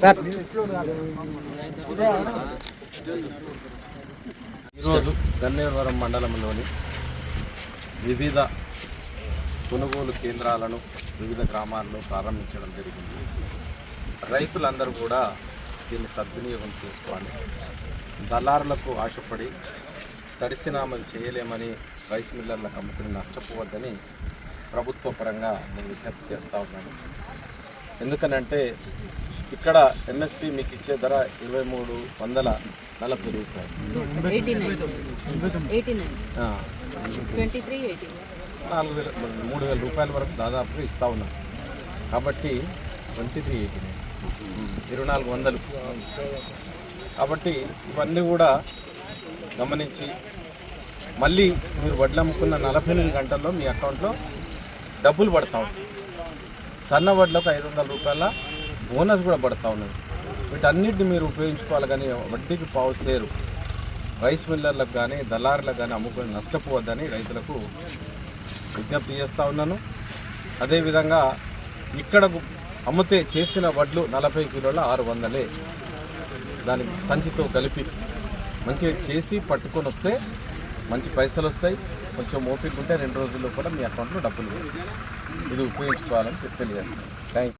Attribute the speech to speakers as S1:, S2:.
S1: Sir. ఈరోజు గన్నేవరం మండలంలోని వివిధ కొనుగోలు కేంద్రాలను వివిధ గ్రామాల్లో ప్రారంభించడం జరిగింది. రైతులందరూ కూడా దీన్ని సద్వినియోగం చేసుకోవాలి. దళారులకు ఆశపడి తడిసినామలు చేయలేమని రైస్ మిల్లర్లకు అమ్ముకుని నష్టపోవద్దని ప్రభుత్వ పరంగా నేను విజ్ఞప్తి చేస్తూ ఉన్నాను. ఎందుకనంటే ఇక్కడ ఎంఎస్పి మీకు ఇచ్చే ధర ఇరవై మూడు వందల నలభై రూపాయలు. నాలుగు వేల మూడు వేల రూపాయల వరకు దాదాపుగా ఇస్తూ ఉన్నాం. కాబట్టి ట్వంటీ త్రీ ఎయిటీ నైన్. ఇరవై నాలుగు వందలు. కాబట్టి ఇవన్నీ కూడా గమనించి మళ్ళీ మీరు వడ్లు అమ్ముకున్న నలభై ఎనిమిది గంటల్లో మీ అకౌంట్లో డబ్బులు పడతా ఉన్నాయి సన్న వడ్లకు ఐదు వందల రూపాయల బోనస్ కూడా పడతా ఉన్నాయి వీటన్నిటిని మీరు ఉపయోగించుకోవాలి కానీ వడ్డీకి పావు సేరు. రైస్ మిల్లర్లకు కానీ దళారులకు కానీ అమ్ముకొని నష్టపోవద్దని రైతులకు విజ్ఞప్తి చేస్తూ ఉన్నాను. అదేవిధంగా ఇక్కడ అమ్మితే చేసిన వడ్లు నలభై కిలోల ఆరు వందలే. దానికి సంచితో కలిపి మంచిగా చేసి పట్టుకొని వస్తే మంచి పైసలు వస్తాయి. కొంచెం ఓపిక ఉంటే రెండు రోజుల్లో కూడా మీ అకౌంట్లో డబ్బులు ఇది ఉపయోగించుకోవాలని తెలియజేస్తాను. థ్యాంక్